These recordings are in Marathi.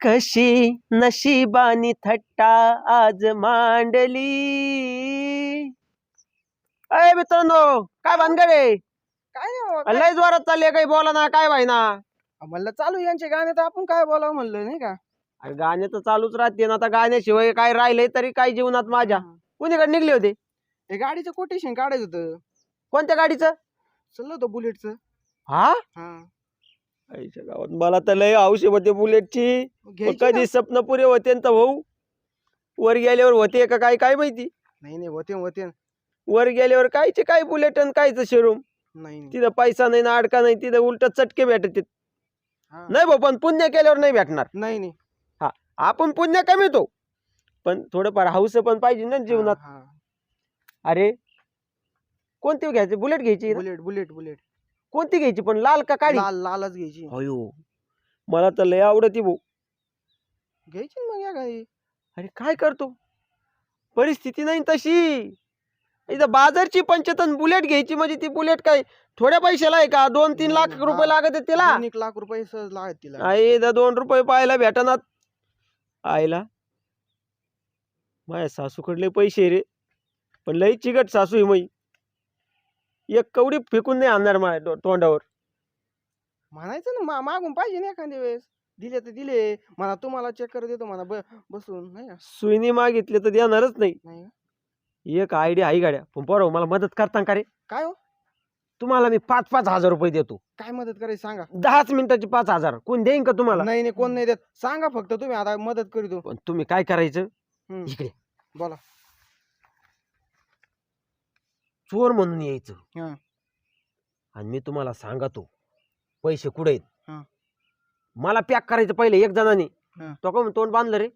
कशी नशिबानी थट्टा आज मांडली? अय मित्रांनो काय भानगड आहे? काय नाही बाबा, काय- लय जोरात चालले काही बोला ना काय व्हायना? म्हणलं चालू यांचे गाणे तर आपण काय बोलावं म्हणलं नाही का? अरे गाणे तर चालूच राहते ना आता गाण्याशिवाय काय राहिलंय तरी काय जीवनात माझ्या? कुणीकडे निघले होते? हे गाडीचं कोटेशन काढायचं होतं. कोणत्या गाडीचं? चाललं होतं बुलेटचं. हा? हा. आईच्या गावात. मला तर लय हौशी होते बुलेटची. घ्यायची ना. कधी स्वप्न पुरे होते न तर भाऊ वर गेल्यावर होते का काय काय माहिती? नाही नाही होते होते. वर गेल्यावर कायचे काय बुलेट आणि कायचं शोरूम? नाही नाही. तिथं पैसा नाही ना अडका नाही तिथं उलट चटके भेटत हा. नाही भाऊ पण पुण्य केल्यावर नाही भेटणार. नाही नाही. आपण पुण्य कमीतो पण थोडंफार हौस पण पाहिजे ना जीवनात. हा, हा. अरे कोणती घ्यायची? बुलेट घ्यायची ना? Bullet bullet bullet. कोणती घ्यायची? पण लाल का काळी? लाल लालच घ्यायची. अयो मला तर लय आवडती भाऊ. घ्यायची ना मग या गाडी अरे काय करतो? परिस्थिती नाही तशी. इथं बाजारची पंचतन बुलेट घ्यायची म्हणजे ती बुलेट काय थोड्या पैशाला आहे का? दोन तीन लाख हा. रुपये लागत आहेत तिला? दोन एक लाख रुपये सहज लागत तिला. आई इथं दोन रुपये पाहायला भेटणार आईला. माझ्या सासूकडले पैसे रे. पण लई चिकट सासू आहे मई. एक कवडी फेकून नाही आणणार माझ्या तोंडावर. म्हणायचं ना मा- मागून पाहिजे ना एखाद्या वेळेस. दिले तर दिले म्हणा तुम्हाला चक्कर देतो म्हणा ब- बसून नाही का? सुईनी मागितले तर देणारच नाही. नाही का? एक आयडिया आई गाड्या. पण बरोबर मला मदत करता का रे? काय हो? तुम्हाला मी पाच पाच हजार रुपये देतो. काय मदत करायची सांगा? दहाच मिनिटाचे पाच हजार. कोण देईन का तुम्हाला? नाही नाही कोण नाही देत. सांगा फक्त तुम्ही आता मदत करीतो पण तुम्ही काय करायचं? हम्म, इकडे. बोला. चोर म्हणून यायचं. हा. आणि मी तुम्हाला सांगतो पैसे कुठे हा. आहेत मला पॅक करायचं पहिले एक जणाने. हा. तो का तोंड बांधलं रे?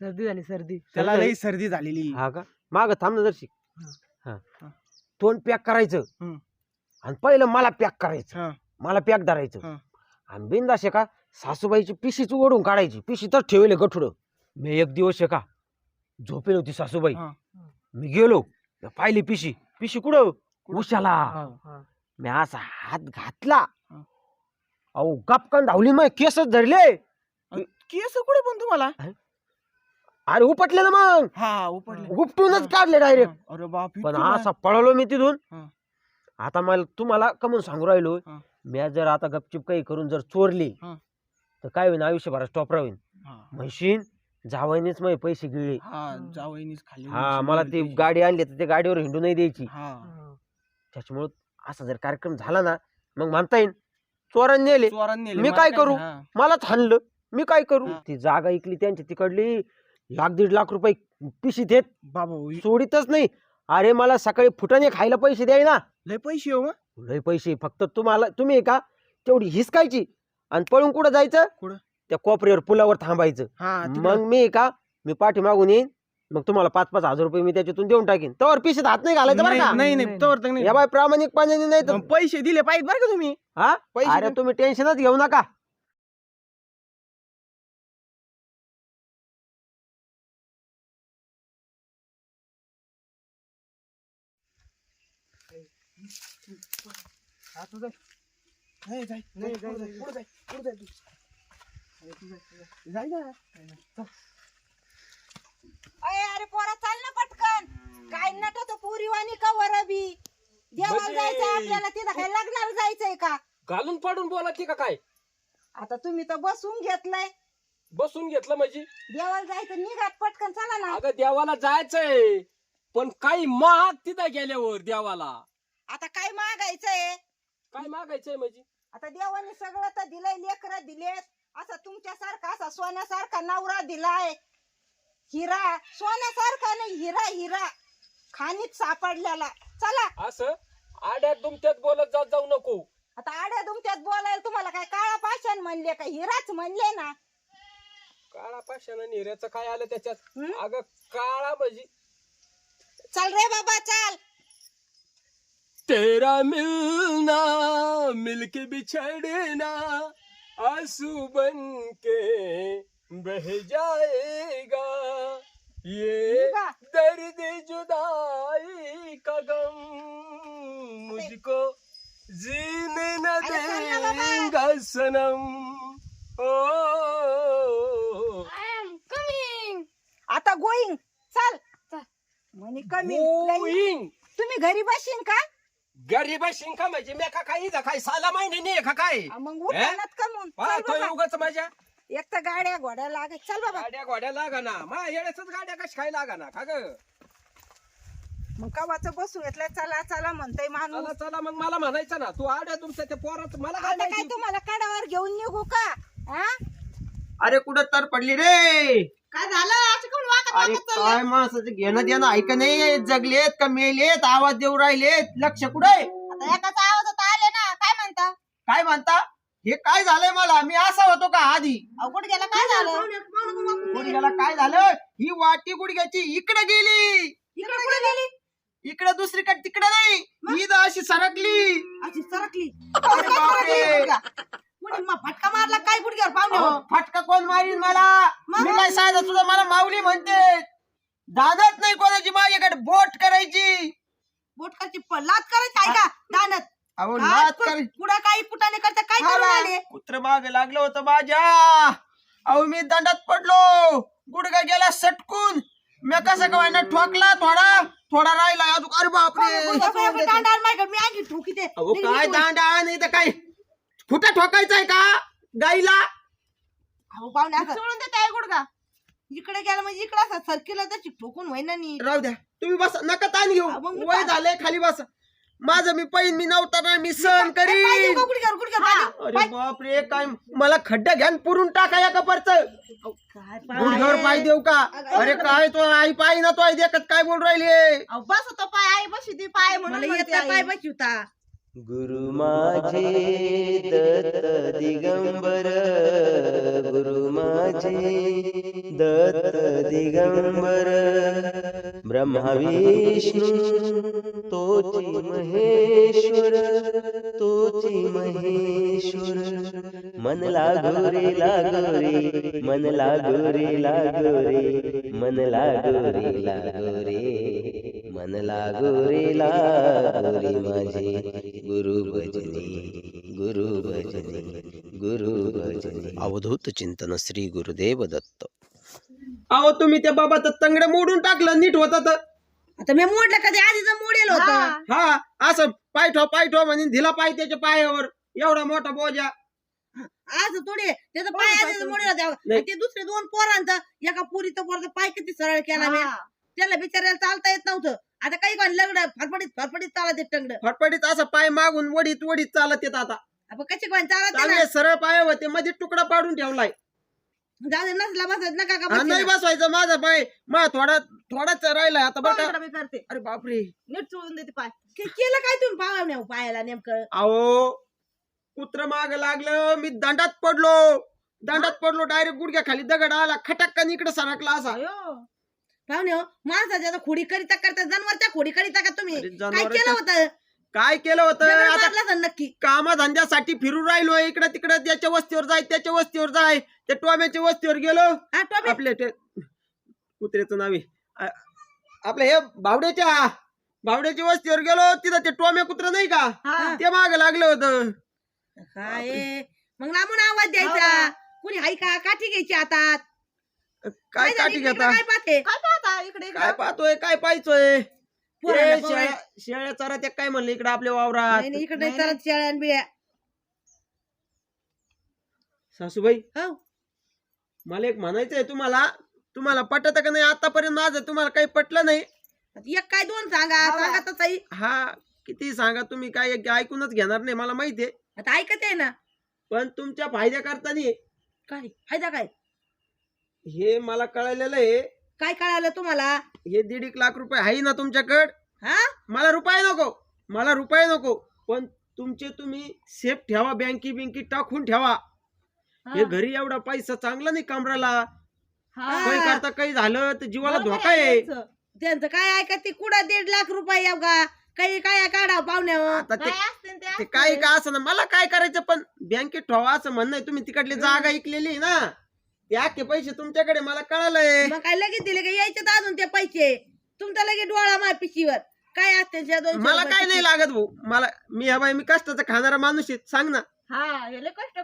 सर्दी झाली सर्दी. त्याला लई सर्दी झालेली. हा का? माग थांब ना जरशी. हा. हा. तोंड पॅक करायचं. हम्म. आणि पहिलं मला पॅक करायचं. हा. मला पॅक धरायचं. हा. आणि बिंदाशे का सासूबाईची पिशीच ओढून काढायची. पिशी तर ठेवले गठुड. मी एक दिवस आहे का झोपेल होती सासूबाई. हा. मी गेलो पाहिली पिशी. पिशी कुठं? उशाला. मी असा हात घातला. अहो गपकन धावली मग केसच धरले. केस कुठे पण तुम्हाला? अरे उपटले ना मग. हा उपडले उपटूनच. काढले डायरेक्ट. अरे बाप पण असा पळालो मी तिथून. हा. आता मला तुम्हाला कमून सांगू राहिलो? हा. मी जर आता गपचिप काही करून जर चोरली हा. तर काय होईन? आयुष्यभरात स्टॉप राहीन मा- हा. म्हणशीन जावईनेच माझे पैसे गिळले. हा जावईनीच खाली हा मला ती गाडी आणली तर ते गाडीवर हिंडू नाही द्यायची. हा. त्याच्यामुळं असा जर कार्यक्रम झाला ना मग म्हणता येईल चोरांनी नेले. चोरांनी नेले, मी मला काय करू? हा. मलाच हाणलं. मी काय करू? हा. ती जागा ऐकली त्यांची तिकडली लाख दीड लाख रुपये पिशीत येत बाबा हो, सोडितच नाही. अरे मला सकाळी फुटाने खायला पैसे द्याय ना लय पैसे हो मग. लय पैसे. फक्त तुम्हाला तुम्ही का? तेवढी हिसकायची. आणि पळून कुठं जायचं? कुठं? त्या कोपऱ्यावर पुलावर थांबायचं. हा मग मी का मी पाठी मागून येईन मग तुम्हाला पाच पाच हजार रुपये मी त्याच्यातून देऊन टाकीन. तर पिशीत हात नाही घालायचं बरं का? नाही नाही तोवर तर नाही. या बाय प्रामाणिकपणाने नाही तर पैसे दिले पाहिजे बरं का तुम्ही? हा? पैसे अरे दे- तुम्ही टेन्शनच घेऊ नका. हा, तू जाय. नाही, जाय, जाय, जाय, जाय, पुढं जाय, पुढं जाय. तू. अरे, जाय, ना. अय पोरा चाल ना पटकन. काय नटत पोरीवाणी का वरबी? देवाला म्हणजे- जायचंय आपल्याला तिथं काय लग्नाला जायचंय का? घालून पाडून बोलायची का काय? आता तुम्ही तर बसून घेतलंय. बसून घेतलं म्हणजे? देवाला जायचं निघात पटकन चला ना. अगं देवाला जायचंय. पण काही महाग तिथं गेल्यावर देवाला. आता काय मागायचंय काय मागायचंय म्हणजे? आता देवाने सगळं तर दिलंय लेकर दिलेत. असा तुमच्यासारखा असा सोन्यासारखा नवरा दिलाय. हिरा सोन्यासारखा नाही हिरा हिरा. खाणीत सापडलेला. चला. असं? आड्यात दुमत्यात बोलत जात जाऊ नको. आता आड्या तुमच्यात बोलायला तुम्हाला काय काळा पाषाण म्हणले का? हिराच म्हणले ना. काळा पाषाण हिऱ्याचं काय आलं त्याच्यात? हं? अगं काळा म्हणजे चल रे बाबा चल. तेरा मिलना मिलके बिछड़ना. आंसू बन के बह जाएगा। ये. दर्द जुदाई का गम मुझको जीने न. देगा सनम। ओ। गोईंग चल। चल। म्हणे कमी गोईंग तुम्ही घरी बसीन का? गरीब शिंका म्हणजे मी का काही काय साला महिने नाही का काय? आ, मग उठानात कमून चल पाहतोय बाबा. उगाच माझ्या. एक तर गाड्या घोड्या लागत चल बाबा. गाड्या गोड्या लागा ना मा येण्याच गाड्या कश काय लागा ना का ग. मग कवाच बसून घेतलं चला चला म्हणतोय माणूस. चला चला मग मला म्हणायचं ना. तू आड्या तुमच्या ते पोरात मला काय आता काय माहिती? तुम्हाला कडावर घेऊन निघू का? हा? अरे कुठं तर पडली रे. काय झालं? असं कोण वाकत अरे वाकत चाललंय? काय माणसाचं घेणं देणं ऐक नाही जगलेत का मेलेत? आवाज देऊ राहिलेत. लक्ष कुठे? आता एकाचा आवाज आता आले ना काय म्हणता? काय म्हणता? हे काय झालंय मला? मी असा होतो का आधी? अवघड गेला काय झालं? गुडघ्याला काय झालं? ही वाटी गुडघ्याची इकडे गेली. इकडे कुठे गेली? इकडे दुसरीकडे तिकडे नाही. ही तर अशी सरकली. अशी सरकली. अरे बापरे. कुणी मग फटका मारला काय गुडघ्यावर पाहुणे अहो, फटका कोण मारीन मला? मी काय मला माऊली म्हणते. दादाच नाही कोणाची माझ्याकडे बोट करायची. बोटकाची लात करायची आहे का दानत. अहो नाद कर पुढे काही कुटाने करता काय करून आले. कुत्र माग लागलं होतं माझ्या. अहो मी दंडात पडलो. गुडगा गेला सटकून. मी कसं काय ठोकला थोडा. थोडा राहिला. अजून अरे बापरे. दांडार माझ्याकडे मी आणखी ठोकी ते अहो काय दांडा? नाही तर काय कुठं ठोकायचंय का? गाईला? अहो पाहुणे असं. सोडून देत आहे गुडगा इकडे गेला म्हणजे इकडे असं सरकीला त्याची ठोकून होईन ना राहू द्या. तुम्ही बस. नका ताण घेऊ. अहो, मग मी वय पा- झालंय खाली बस. माझं मी पैन मी नव्हता ना मी सहन पाय देऊ करीन. का गुडघ्यावर गुडघ्यावर अरे बापरे काय मला खड्डा घ्यान पुरून टाका या कपरच काय गुडघ्यावर पाय देऊ का? अरे काय तो आई पाय ना तो आई देखत काय बोल राहिली बस तो पाय आई बशी ती पाय म्हणून पाय बशी होता गुरु माझे दत्त दिगंबर गुरु माझे दत्त दिगंबर। ब्रह्मा विष्णू तोची महेश्वर तोची महेश्वर। मन लागो रे मन लागो रे मन लागो रे लागो रे मन लागो रे लागो रे माझे. गुरु भजनी गुरु भजनी गुरु भजनी. अवधूत चिंतन श्री गुरुदेव दत्त. अहो तुम्ही त्या बाबाचं तंगड मोडून टाकलं नीट होत तर. आता मी मोडलं कधी आधीच मोडेल होतं? हा असं पाय ठो पाय ठो म्हणून दिला पाय त्याच्या पायावर एवढा मोठा बोजा. आज थोडे त्याचा पाय आधीच मोडेल होता. ते दुसरे दोन पोरांचा एका पोरीचा पोराचा पाय किती सरळ केला मी. त्याला बिचारायला चालता येत नव्हतं. आता काही कोण लग्न फडफडीत फडफडीत चालत येत टंगड. फटफटीत असं पाय मागून वडीत वडीत चालत येत आता. आपण कसे कोण चालत चांगले सरळ पाय होते मध्ये तुकडा पाडून ठेवलाय. जाऊ दे नसला बसत नका का हा, नाही बसू बसवायचं माझा पाय मा थोडा थोडाच राहिलाय आता बघा. मी करते? अरे बापरे. नीट सोडून देते पाय. के- केलं काय तुम्ही पावा पायाला नेमकं? अहो कुत्र माग लागलं मी दंडात पडलो. दंडात पडलो डायरेक्ट गुडघ्या खाली दगड आला खटक्कन इकडे सरकला असा. पाहुणे हो माणसाच्या आता खोडी करीता करता जनावरच्या खोडी करीता का तुम्ही? अरे काय जनावराच्या- केलं होतं? काय केलं होतं? दगड आता मारला असेल नक्की. कामधंद्यासाठी फिरून राहिलो इकडे तिकडे त्याच्या वस्तीवर जाय त्याच्या वस्तीवर जाय. त्या टोम्याच्या वस्तीवर गेलो. हा आपल्या ते कुत्र्याचं नाव आहे. आ- आपल्या हे बावड्याच्या बावड्याच्या वस्तीवर गेलो. तिथं ते टोम्या कुत्र नाही का? हा. ते माग लागलं होतं. काय मग लांबून आवाज द्यायचा. कुणी हाय का? काठी घ्यायची हातात. काय काठी इकडे घेता? काय पाहते? काय पाहता इकडे काय पाहतोय? काय पाहायचोय? पोराला. शेळ्या चरा ते काय म्हणलं इकडे आपल्या वावरात? नाही, नाही, इकडे चालत शेळ्या आणि बिळ्या सासूबाई हो. मला एक म्हणायचंय तुम्हाला. तुम्हाला पटत का नाही? आतापर्यंत माझं तुम्हाला काही पटलं नाही. आता एक काय दोन सांगा. सांगा तसंही हा किती सांगा तुम्ही? काय एक ऐकूनच घेणार नाही मला माहितीये आता ऐकत आहे ना. पण तुमच्या फायद्या करताना काय? फायदा काय? हे मला कळलेलं आहे. काय कळालं तुम्हाला? हे दीड एक लाख रुपये आहे ना तुमच्याकड? हा? मला रुपये नको. मला रुपये नको. पण तुमचे तुम्ही सेफ ठेवा बँकी बिंकी टाकून ठेवा. हे. घरी एवढा पैसा चांगला नाही कमराला. काही करता काही झालं तर जीवाला धोका आहे. त्यांचं काय ऐकत ते कुठं दीड लाख रुपये येऊ का काही काय काढा पाहुण्यावर. आता ते ते काही का असं ना? मला काय करायचं पण बँकेत ठेवा असं म्हणणं आहे. तुम्ही तिकडली जागा ऐकलेली आहे ना? ते अख्खे पैसे तुमच्याकडे मला कळालंय. मग काय लगेच दिले का? यायचे तर अजून ते पैसे. तुमचा लगेच डोळा माय पिशीवर. काय असते त्या दोनशे मला रुपये काय नाही लागत भाऊ. मला मी हा बाई मी कष्टाचा खाणारा माणूस आहे. सांग ना. हा, लय कष्ट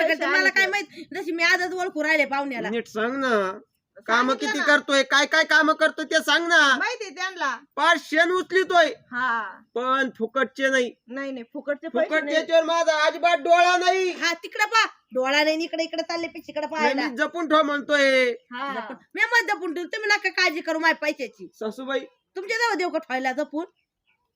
करते. मला काय माहीत? जशी मी आजच ओळखू राहिले पाहुण्याला. नीट सांग ना. काम सांगितलं किती ना. करतोय? काय काय काम करतोय ते सांग ना. माहिती त्यांना. पाच शेण उचलितोय. हा. पण फुकटचे नाही. नाही नाही फुकटचे पैसे फुकट नाही. त्याच्यावर माझा अजिबात डोळा नाही. हा तिकडे पा डोळा नाही इकडे इकडे चालले पे तिकडे पाहायला मी जपून ठेव म्हणतोय. हा. मी मत जपून ठेवू तुम्ही नका काळजी करू माझ्या पैशाची. सासूबाई. तुमच्या जवळ देऊ का ठेवायला जपून?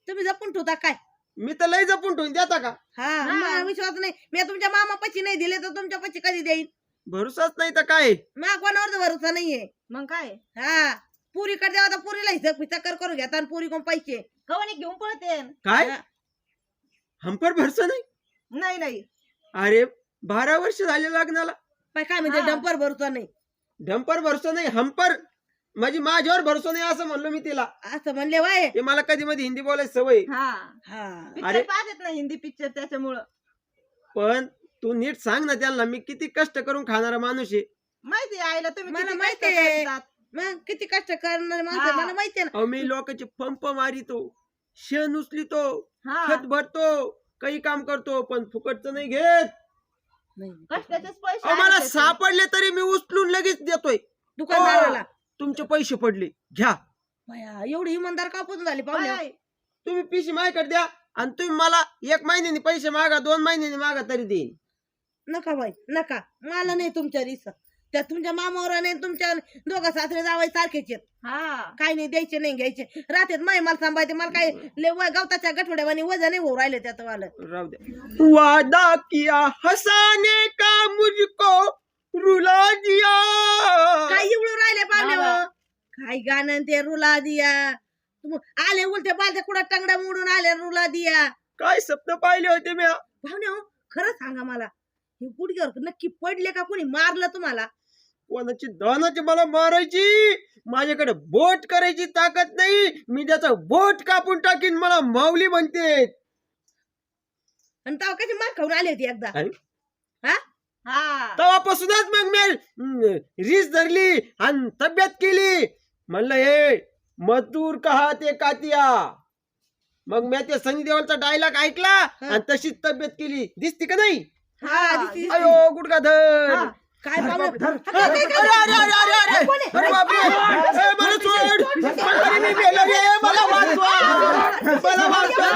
तुम्ही जपून ठेवता काय? मी तर लय जपून ठेवून देता का? हा मला विश्वास नाही. मी तुमच्या मामा पशी नाही दिले तर तुमच्या पशी कधी देईन? भरोसाच नाही तर काय? मा कोणावर भरोसा नाहीये. मग काय? हा पुरीकडे देवा तर पुरीला हिसक फिसक करून घेता आणि पुरी कोण पैसे. कवणी घेऊन पळते. काय? हा. हंपर भरसा नाही? नाही नाही. अरे बारा वर्ष झाले लग्नाला. पाय काय म्हणजे हा. डंपर भरोसा नाही. डंपर भरसा नाही हंपर माझी माझ्यावर भरोसा नाही असं म्हणलो मी तिला. असं म्हणले वाय. ते मला कधी मध्ये हिंदी बोलायची सवय. हा. हा. अरे. पाहत ना हिंदी पिक्चर त्याच्यामुळं. पण तू नीट सांग ना त्यांना मी किती कष्ट करून खाणारा माणूस आहे माहिती आहे आईला तुम्ही मला किती माहिती कष्ट आहे. करतात. मग किती कष्ट करणार माणसं हा. मला माहितीये ना अहो मी लोकांचे पंप मारितो शेण उचलितो हा खत भरतो काही काम करतो पण फुकटचं नाही घेत नाही. कष्टाचेच पैसे अहो मला आहेत त्याचे. सापडले तरी मी उचलून लगेच देतोय दुकानदाराला तुमचे पैसे पडले घ्या बया, एवढी इमानदार कापून झाली पाहुणे काय? तुम्ही पिशी माझ्याकडे द्या आणि तुम्ही मला एक महिन्याने पैसे मागा दोन महिन्याने मागा तरी देईन नका बाई नका. मला नाही तुमच्या रिस. त्या तुमच्या मामावर नाही तुमच्या दोघा सासरे जावाय सारखेच आहेत. हा. काय नाही द्यायचे नाही घ्यायचे. राहतात माय मला सांभाळते. मला काय लय व- गवताच्या गठवड्यावानी वजन नाही होऊ राहिले त्यात वालं राहू वादा किया हसाने का मुझको रुला दिया काय एवढं राहिले पाहुणे बाबा. हो? काय गाणं ते रुला दिया तुम आले उलटे बालते कुठं टंगडा मोडून आले रुला दिया काय शब्द पाहिले होते मी पाहुणे हो खरं सांगा मला. हे गुडघ्यावर नक्की पडले का कोणी? मारलं तुम्हाला? कोणाची दानाची मला मारायची? माझ्याकडे बोट करायची ताकद नाही. मी त्याचा बोट कापून टाकीन मला माऊली म्हणते. आणि तेव्हा कशी मार खाऊन आली होती एकदा. हा? हा. तेव्हापासूनच मग मी रीस धरली आणि तब्येत केली. म्हणलं हे मजदूर कहा ते कातिया? मग मी ते सनी देवलचा डायलॉग ऐकला आणि तशीच तब्येत केली. दिसती का नाही. अयो गुडगा धर हा. काय पाहुणे अरे, अरे, अरे, अरे, अरे, अरे. अरे बापरे. ए, मला सोड. अरे, मी मेलो रे. मला वाचवा. मला वाचवा.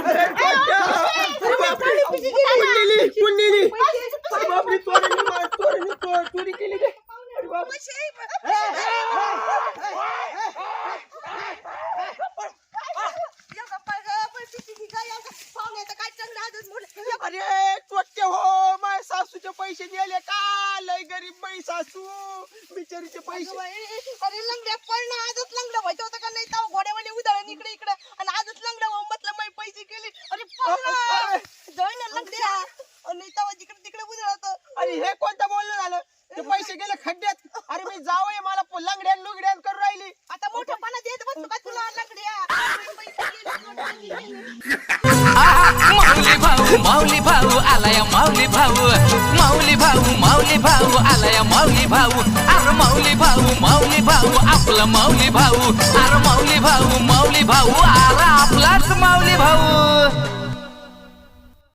अरे, कोट्या. अरे, बापरे. कुंडली, कुंडली. अरे, बापरे, चोरांनी मार- चोरांनी चोर- चोरी केली रे. अरे, बापरे. अरे चोट्टे हो माझ्या सासूचे पैसे नेले का लय गरीब बाई सासू बिचारीचे पैसे अरे लंगड्या पडणं आजच लंगडं व्हायचं होतं का नाही तेव्हा घोड्यावाने उधळण इकडे इकडे आणि आजच लंगडं व्हावं म्हटलं मी पैसे केले अरे पडणं जाऊ ना लंगड्या आणि तेव्हा जिकडे तिकडे उधळत अरे हे कोणतं बोलणं झालं ते पैसे गेले खड्ड्यात? अरे मी जावंय मला प- लंगड्यान लुगड्यान करून राहिली. आता मोठ्या पाण्यात येत बसतो का तुला लंगड्या? माऊली भाऊ माऊली भाऊ आलाय माऊली भाऊ. माऊली भाऊ माऊली भाऊ आलाय माऊली भाऊ. अरे माऊली भाऊ माऊली भाऊ आपला माऊली भाऊ. अरे माऊली भाऊ माऊली भाऊ आला आपलाच माऊली भाऊ.